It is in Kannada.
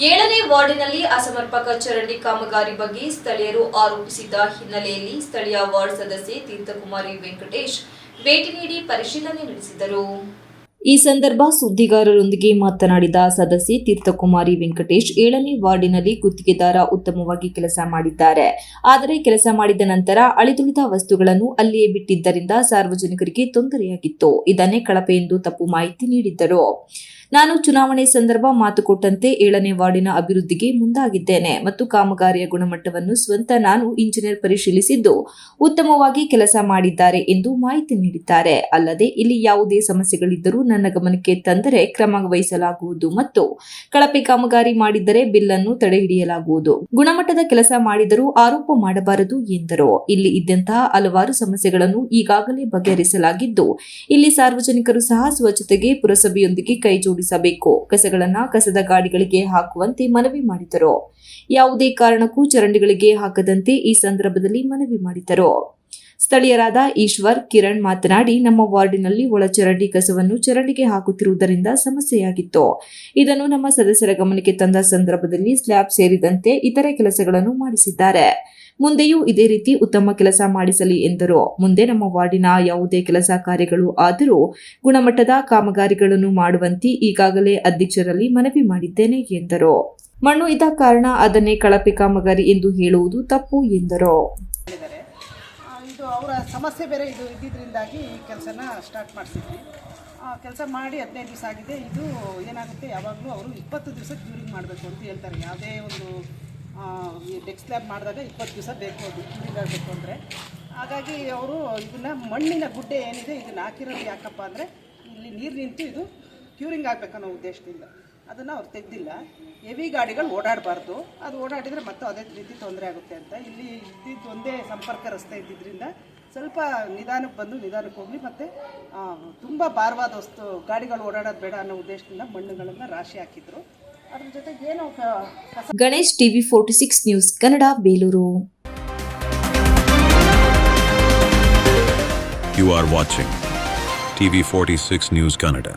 ಏಳನೇ ವಾರ್ಡಿನಲ್ಲಿ ಅಸಮರ್ಪಕ ಚರಂಡಿ ಕಾಮಗಾರಿ ಬಗ್ಗೆ ಸ್ಥಳೀಯರು ಆರೋಪಿಸಿದ ಹಿನ್ನೆಲೆಯಲ್ಲಿ ಸ್ಥಳೀಯ ವಾರ್ಡ್ ಸದಸ್ಯೆ ತೀರ್ಥಕುಮಾರಿ ವೆಂಕಟೇಶ್ ಭೇಟಿ ನೀಡಿ ಪರಿಶೀಲನೆ ನಡೆಸಿದರು. ಈ ಸಂದರ್ಭ ಸುದ್ದಿಗಾರರೊಂದಿಗೆ ಮಾತನಾಡಿದ ಸದಸ್ಯೆ ತೀರ್ಥಕುಮಾರಿ ವೆಂಕಟೇಶ್ ಏಳನೇ ವಾರ್ಡಿನಲ್ಲಿ ಗುತ್ತಿಗೆದಾರ ಉತ್ತಮವಾಗಿ ಕೆಲಸ ಮಾಡಿದ್ದಾರೆ. ಆದರೆ ಕೆಲಸ ಮಾಡಿದ ನಂತರ ಅಳಿದುಳಿದ ವಸ್ತುಗಳನ್ನು ಅಲ್ಲಿಯೇ ಬಿಟ್ಟಿದ್ದರಿಂದ ಸಾರ್ವಜನಿಕರಿಗೆ ತೊಂದರೆಯಾಗಿತ್ತು. ಇದನ್ನೇ ಕಳಪೆ ಎಂದು ತಪ್ಪು ಮಾಹಿತಿ ನೀಡಿದ್ದರು. ನಾನು ಚುನಾವಣೆ ಸಂದರ್ಭ ಮಾತು ಕೊಟ್ಟಂತೆ ಏಳನೇ ವಾರ್ಡಿನ ಅಭಿವೃದ್ಧಿಗೆ ಮುಂದಾಗಿದ್ದೇನೆ ಮತ್ತು ಕಾಮಗಾರಿಯ ಗುಣಮಟ್ಟವನ್ನು ಸ್ವಂತ ನಾನು ಇಂಜಿನಿಯರ್ ಪರಿಶೀಲಿಸಿದ್ದು ಉತ್ತಮವಾಗಿ ಕೆಲಸ ಮಾಡಿದ್ದಾರೆ ಎಂದು ಮಾಹಿತಿ ನೀಡಿದ್ದಾರೆ. ಅಲ್ಲದೆ ಇಲ್ಲಿ ಯಾವುದೇ ಸಮಸ್ಯೆಗಳಿದ್ದರೂ ನನ್ನ ಗಮನಕ್ಕೆ ತಂದರೆ ಕ್ರಮ ವಹಿಸಲಾಗುವುದು ಮತ್ತು ಕಳಪೆ ಕಾಮಗಾರಿ ಮಾಡಿದ್ದರೆ ಬಿಲ್ ಅನ್ನು ತಡೆಹಿಡಿಯಲಾಗುವುದು. ಗುಣಮಟ್ಟದ ಕೆಲಸ ಮಾಡಿದರೂ ಆರೋಪ ಮಾಡಬಾರದು ಎಂದರು. ಇಲ್ಲಿ ಇದ್ದಂತಹ ಹಲವಾರು ಸಮಸ್ಯೆಗಳನ್ನು ಈಗಾಗಲೇ ಬಗೆಹರಿಸಲಾಗಿದ್ದು, ಇಲ್ಲಿ ಸಾರ್ವಜನಿಕರು ಸಹ ಸ್ವಚ್ಛತೆಗೆ ಪುರಸಭೆಯೊಂದಿಗೆ ಕೈಜೋಡಿಸಬೇಕು ಕಸಗಳನ್ನ ಕಸದ ಗಾಡಿಗಳಿಗೆ ಹಾಕುವಂತೆ ಮನವಿ ಮಾಡಿದರು. ಯಾವುದೇ ಕಾರಣಕ್ಕೂ ಚರಂಡಿಗಳಿಗೆ ಹಾಕದಂತೆ ಈ ಸಂದರ್ಭದಲ್ಲಿ ಮನವಿ ಮಾಡಿದರು. ಸ್ಥಳೀಯರಾದ ಈಶ್ವರ್, ಕಿರಣ್ ಮಾತನಾಡಿ, ನಮ್ಮ ವಾರ್ಡಿನಲ್ಲಿ ಒಳಚರಂಡಿ ಕಸವನ್ನು ಚರಂಡಿಗೆ ಹಾಕುತ್ತಿರುವುದರಿಂದ ಸಮಸ್ಯೆಯಾಗಿತ್ತು. ಇದನ್ನು ನಮ್ಮ ಸದಸ್ಯರ ಗಮನಕ್ಕೆ ತಂದ ಸಂದರ್ಭದಲ್ಲಿ ಸ್ಲ್ಯಾಬ್ ಸೇರಿದಂತೆ ಇತರೆ ಕೆಲಸಗಳನ್ನು ಮಾಡಿಸಿದ್ದಾರೆ. ಮುಂದೆಯೂ ಇದೇ ರೀತಿ ಉತ್ತಮ ಕೆಲಸ ಮಾಡಿಸಲಿ ಎಂದರು. ಮುಂದೆ ನಮ್ಮ ವಾರ್ಡಿನ ಯಾವುದೇ ಕೆಲಸ ಕಾರ್ಯಗಳು ಆದರೂ ಗುಣಮಟ್ಟದ ಕಾಮಗಾರಿಗಳನ್ನು ಮಾಡುವಂತೆ ಈಗಾಗಲೇ ಅಧ್ಯಕ್ಷರಲ್ಲಿ ಮನವಿ ಮಾಡಿದ್ದೇನೆ ಎಂದರು. ಮಣ್ಣು ಇದ್ದ ಕಾರಣ ಅದನ್ನೇ ಕಳಪೆ ಕಾಮಗಾರಿ ಎಂದು ಹೇಳುವುದು ತಪ್ಪು ಎಂದರು. ಇದು ಅವರ ಸಮಸ್ಯೆ ಬೇರೆ ಇದು ಇದ್ದಿದ್ದರಿಂದಾಗಿ ಈ ಕೆಲಸನ ಸ್ಟಾರ್ಟ್ ಮಾಡಿಸಿದ್ವಿ. ಕೆಲಸ ಮಾಡಿ ಹದಿನೈದು ದಿವಸ ಆಗಿದೆ. ಇದು ಏನಾಗುತ್ತೆ? ಯಾವಾಗಲೂ ಅವರು ಇಪ್ಪತ್ತು ದಿವಸ ಕ್ಯೂರಿಂಗ್ ಮಾಡಬೇಕು ಅಂತ ಹೇಳ್ತಾರೆ. ಯಾವುದೇ ಒಂದು ಆ, ಈ ಡೆಕ್ ಸ್ಲ್ಯಾಬ್ ಮಾಡಿದಾಗ ಇಪ್ಪತ್ತು ದಿವಸ ಬೇಕು ಅದು ಕ್ಯೂರಿಂಗ್ ಆಗಬೇಕು ಅಂದರೆ. ಹಾಗಾಗಿ ಅವರು ಇದನ್ನು ಮಣ್ಣಿನ ಗುಡ್ಡೆ ಏನಿದೆ ಇದನ್ನು ಹಾಕಿರೋದು ಯಾಕಪ್ಪ ಅಂದರೆ ಇಲ್ಲಿ ನೀರು ನಿಂತು ಇದು ಕ್ಯೂರಿಂಗ್ ಆಗಬೇಕನ್ನೋ ಉದ್ದೇಶದಿಂದ. ಅದನ್ನು ಅವ್ರು ತೆಗ್ದಿಲ್ಲ. ಹೆವಿ ಗಾಡಿಗಳು ಓಡಾಡಬಾರ್ದು. ಅದು ಓಡಾಡಿದರೆ ಮತ್ತೆ ಅದೇ ರೀತಿ ತೊಂದರೆ ಆಗುತ್ತೆ ಅಂತ. ಇಲ್ಲಿ ಇದ್ದಿದ್ದು ಒಂದೇ ಸಂಪರ್ಕ ರಸ್ತೆ ಇದ್ದಿದ್ದರಿಂದ ಸ್ವಲ್ಪ ನಿಧಾನಕ್ಕೆ ಬಂದು ನಿಧಾನಕ್ಕೆ ಹೋಗಲಿ ಮತ್ತು ತುಂಬ ಭಾರವಾದ ವಸ್ತು ಗಾಡಿಗಳು ಓಡಾಡೋದು ಬೇಡ ಅನ್ನೋ ಉದ್ದೇಶದಿಂದ ಮಣ್ಣುಗಳನ್ನು ರಾಶಿ ಹಾಕಿದ್ರು. ಅದ್ರ ಜೊತೆಗೆ ಏನೋ Ganesh TV forty six news Kannada Belur. You You are watching TV46 News Kannada.